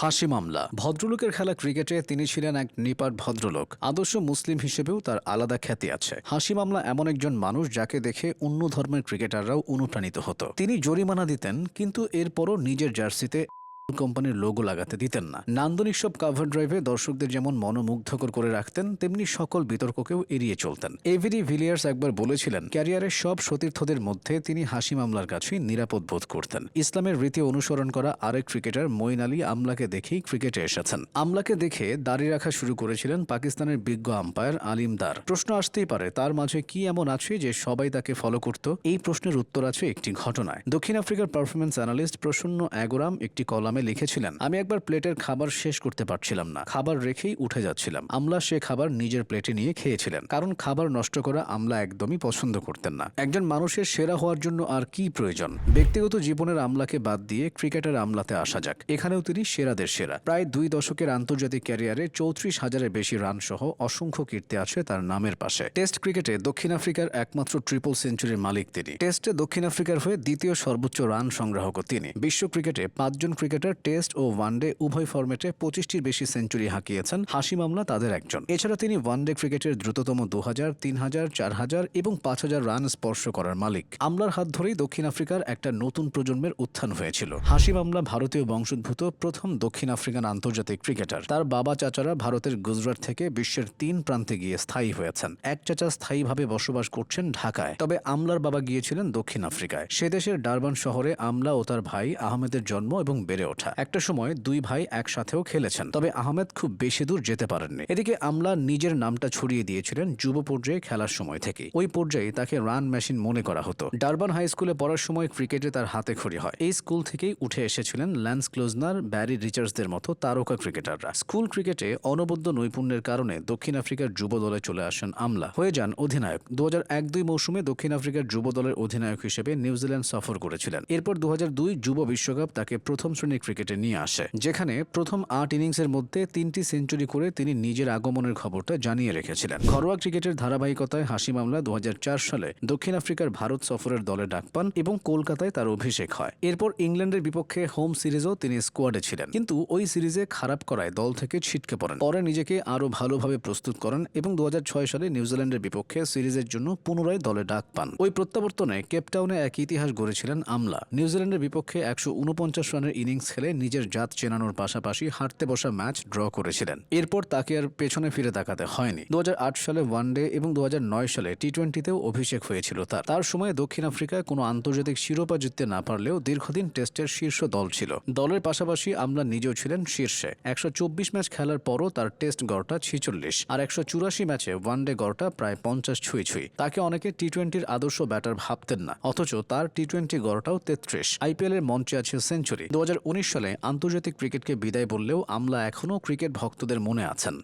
হাসি মামলা। ভদ্রলোকের খেলা ক্রিকেটে তিনি ছিলেন এক নিপাট ভদ্রলোক। আদর্শ মুসলিম হিসেবেও তার আলাদা খ্যাতি আছে। হাসি মামলা এমন একজন মানুষ যাকে দেখে অন্য ধর্মের ক্রিকেটাররাও অনুপ্রাণিত হতো। তিনি জরিমানা দিতেন, কিন্তু এরপরও নিজের জার্সিতে কোম্পানির লোগো লাগাতে দিতেন না। নান্দনিক সব কাভার ড্রাইভে দর্শকদের যেমন মনোমুগ্ধকর করে রাখতেন, তেমনি সকল বিতর্ককেও এড়িয়ে চলতেন। এভিডি ভিলিয়ার্স একবার বলেছিলেন ক্যারিয়ারের সব সতীর্থদের মধ্যে তিনি হাসি মামলার কাছেই নিরাপদ বোধ করতেন। ইসলামের রীতি অনুসরণ করা আরেক ক্রিকেটার মঈন আলী আমলাকে দেখেই ক্রিকেটে এসেছেন। আমলাকে দেখে দাঁড়িয়ে রাখা শুরু করেছিলেন পাকিস্তানের বিজ্ঞ আম্পায়ার আলিম দার। প্রশ্ন আসতেই পারে, তার মাঝে কি এমন আছে যে সবাই তাকে ফলো করত? এই প্রশ্নের উত্তর আছে একটি ঘটনায়। দক্ষিণ আফ্রিকার পারফরমেন্স অ্যানালিস্ট প্রসন্ন অ্যাগোরাম একটি কলামে লিখেছিলেন। আমি একবার প্লেটের খাবার শেষ করতে পারছিলাম না। খাবার রেখেই উঠে যাচ্ছিলাম। আমলা সে খাবার নিজের প্লেটে নিয়ে খেয়েছিলেন। কারণ খাবার নষ্ট করা আমলা একদমই পছন্দ করতেন না। একজন মানুষের সেরা হওয়ার জন্য আর কি প্রয়োজন? ব্যক্তিগত জীবনের আমলাকে বাদ দিয়ে ক্রিকেটের আমলাতে আসা যাক। এখানেও তিনি সেরাদের সেরা। প্রায় দুই দশকের আন্তর্জাতিক ক্যারিয়ারে চৌত্রিশ হাজারের বেশি রান সহ অসংখ্য কীর্তি আছে তার নামের পাশে। টেস্ট ক্রিকেটে দক্ষিণ আফ্রিকার একমাত্র ট্রিপল সেঞ্চুরির মালিক তিনি। টেস্টে দক্ষিণ আফ্রিকার হয়ে দ্বিতীয় সর্বোচ্চ রান সংগ্রাহক তিনি। বিশ্ব ক্রিকেটে পাঁচজন ক্রিকেটার টেস্ট ও ওয়ানডে উভয় ফরম্যাটে পঁচিশটির বেশি সেঞ্চুরি হাঁকিয়েছেন হাসি মামলা তাদের একজন। এছাড়া তিনি ওয়ানডে ক্রিকেটের দ্রুততম দু হাজার তিন হাজার চার হাজার এবং পাঁচ হাজার রান স্পর্শ করার মালিক। আমলার হাত ধরেই দক্ষিণ আফ্রিকার একটা নতুন প্রজন্মের উত্থান হয়েছিল। হাসি মামলা ভারতীয় বংশোদ্ভূত প্রথম দক্ষিণ আফ্রিকান আন্তর্জাতিক ক্রিকেটার। তার বাবা চাচারা ভারতের গুজরাট থেকে বিশ্বের তিন প্রান্তে গিয়ে স্থায়ী হয়েছেন। এক চাচা স্থায়ীভাবে বসবাস করছেন ঢাকায়। তবে আমলার বাবা গিয়েছিলেন দক্ষিণ আফ্রিকায়। সে দেশের ডারবান শহরে আমলা ও তার ভাই আহমেদের জন্ম এবং বেড়ে ওঠা। একটা সময় দুই ভাই একসাথেও খেলেছেন, তবে আহমেদ খুব বেশি দূর যেতে পারেননি। এদিকে আমলা নিজের নামটা ছড়িয়ে দিয়েছিলেন যুব পর্যায়ে খেলার সময় থেকে ওই পর্যায়ে তাকে রান মেশিন মনে করা হতো। ডারবান হাই স্কুলে পড়ার সময় ক্রিকেটে তার হাতে খড়ি হয়। এই স্কুল থেকেই উঠে এসেছিলেন ল্যান্স ক্লোজনার, ব্যারি রিচার্ডসদের মতো তারকা ক্রিকেটাররা। স্কুল ক্রিকেটে অনবদ্য নৈপুণ্যের কারণে দক্ষিণ আফ্রিকার যুব দলে চলে আসেন আমলা। হয়ে যান অধিনায়ক। দু এক দুই মৌসুমে দক্ষিণ আফ্রিকার যুব দলের অধিনায়ক হিসেবে নিউজিল্যান্ড সফর করেছিলেন। এরপর দু যুব বিশ্বকাপ তাকে প্রথম শ্রেণির ক্রিকেটে নিয়ে আসে। যেখানে প্রথম আট ইনিংসের মধ্যে তিনটি সেঞ্চুরি করে তিনি নিজের আগমনের খবরটা জানিয়ে রেখেছিলেন। ঘরোয়া ক্রিকেটের ধারাবাহিকতায় হাসি মামলা দু হাজার চার সালে দক্ষিণ আফ্রিকার ভারত সফরের দলে ডাক পান এবং কলকাতায় তার অভিষেক হয়। এরপর ইংল্যান্ডের বিপক্ষে হোম সিরিজও তিনি স্কোয়াডে ছিলেন। কিন্তু ওই সিরিজে খারাপ করায় দল থেকে ছিটকে পড়েন। পরে নিজেকে আরও ভালোভাবে প্রস্তুত করেন এবং দু হাজার ছয় সালে নিউজিল্যান্ডের বিপক্ষে সিরিজের জন্য পুনরায় দলে ডাক পান। ওই প্রত্যাবর্তনে কেপটাউনে এক ইতিহাস গড়েছিলেন আমলা। নিউজিল্যান্ডের বিপক্ষে একশো উনপঞ্চাশ রানের ইনিংস খেলে নিজের জাত চেনানোর পাশাপাশি হারতে বসা ম্যাচ ড্র করেছিলেন। এরপর তাকে আর পেছনে ফিরে তাকাতে হয়নি। দু হাজার আট সালে ওয়ানডে এবং দু হাজার নয় সালে টি টোয়েন্টিতেও অভিষেক হয়েছিল তার। তার সময়ে দক্ষিণ আফ্রিকা কোনো আন্তর্জাতিক শিরোপা জিততে না পারলেও দীর্ঘদিন টেস্টের শীর্ষ দল ছিল। দলের পাশাপাশি আমরা নিজেও ছিলেন শীর্ষে। একশো চব্বিশ ম্যাচ খেলার পরও তার টেস্ট গড়টা ছিচল্লিশ। আর একশো চুরাশি ম্যাচে ওয়ানডে গড়টা প্রায় পঞ্চাশ ছুঁই ছুঁই। তাকে অনেকে টি টোয়েন্টির আদর্শ ব্যাটার ভাবতেন না। অথচ তার টি টোয়েন্টি গড়টাও তেত্রিশ। আইপিএল এর মঞ্চে আছে সেঞ্চুরি। দু সালে আন্তর্জাতিক ক্রিকেটকে বিদায় বললেও আমলা এখনও ক্রিকেট ভক্তদের মনে আছেন।